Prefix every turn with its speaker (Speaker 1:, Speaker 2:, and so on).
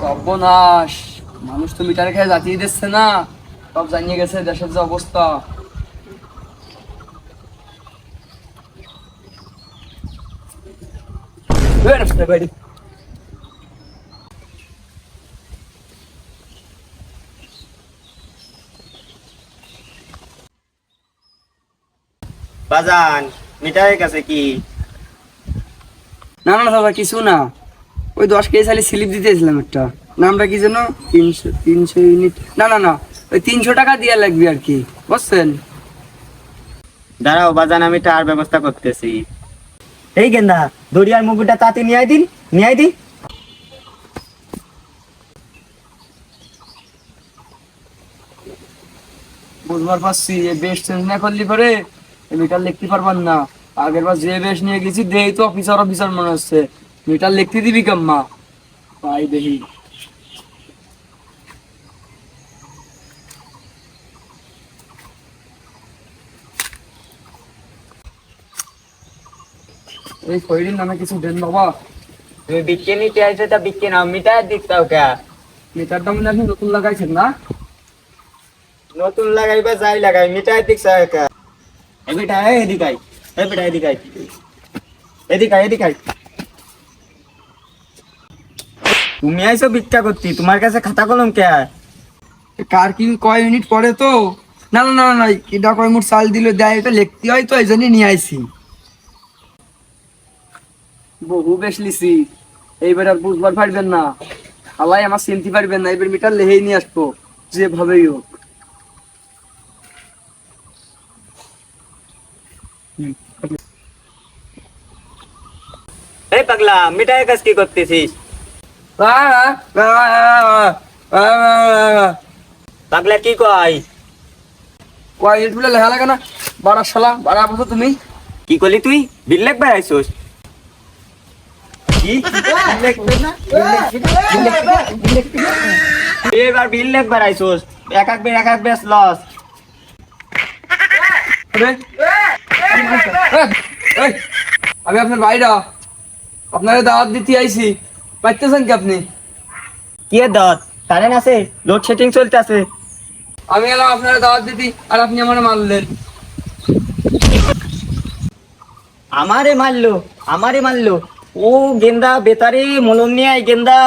Speaker 1: সর্বনাশ। মানুষ তো মিটারে খেয়ে জাতিয়ে দিচ্ছে না। সব জানিয়ে গেছে দেশের যে অবস্থা।
Speaker 2: বাজান মিটারের কাছে কি?
Speaker 1: না না দাদা কিছু না। ওই দশ কেজি সালে স্লিপ দিতেছিলাম একটা। নামটা কি যেন তিনশো তিনশো ইউনিট না না না ওই তিনশো টাকা দেওয়া লাগবে আর কি বুঝছেন?
Speaker 2: দাঁড়াও বাজান আমি টার ব্যবস্থা করতেছি। এই গেন্দা দড়িয়ার মুগুটা তাতে নিয়ে দিন নিয়ে দিন।
Speaker 1: বুঝবার পারছি যে বেশ চেঞ্জ না করলি পরে মিটার লিখতে পারবার না। আগের বার যে বেশ নিয়ে গেছি দেই তো অফিসার অফিসার মনে হচ্ছে। মিটার লিখতে দিবি কাম্মা তাই দেখি। এই খৈরির নামে কিছু দেন বাবা।
Speaker 2: তুমি বিক্রি নিতে আইছো তা বিক্রি নাও মিটার দিতাও কে?
Speaker 1: মিটারটা মনে হয় আপনি নতুন লাগাইছেন না?
Speaker 2: নতুন লাগাইবা যাই লাগাই মিটার দিকছ কে? এই বেটা এদিকাই এই বেটা এদিকাই এদিকাই এদিকাই তুমি আইছো ভিক্ষা করতি তোমার কাছে খাতা কলম কে?
Speaker 1: কার কি কয় ইউনিট পড়ে তো? না না না না এটা কয় মুঠ চাল দিলে দেয় এটা লিখতে হয় তো এই জন্যই নিয়ে আইছি। বহু বেশ লিছি এইবার আর বুঝবার পারবেন না। আলাই আমার চিনতে পারবেন না এবার মিটার লেহেই নিয়ে আসব যেভাবেই হোক।
Speaker 2: এই পাগলা মিটারের কাজ কি করতেছিস? পাগলা কি কয়?
Speaker 1: কয় ইউনিট বলে লেখা লাগে না? বাড়ার শালা বাড়া বসো তুমি।
Speaker 2: কি করলি তুই? বিল লেখবার আইসোস? এবার বিল লেখবার আইসোস। এক এক বের এক এক বেশ লস।
Speaker 1: আমি আপনার ভাইরা। আপনারা দাওয়াত দিতে আইছি। পাইতেছেন কি আপনি?
Speaker 2: কি দাঁত? কারেন্ট আছে লোডশেডিং চলতে আছে
Speaker 1: আমি এলাম আপনার দাওয়াত দিতি আর আপনি আমার মারলেন।
Speaker 2: আমারে মারলো আমারে মারলো। ও গেন্দা বেতারে মলম নিয়ে গেন্দা।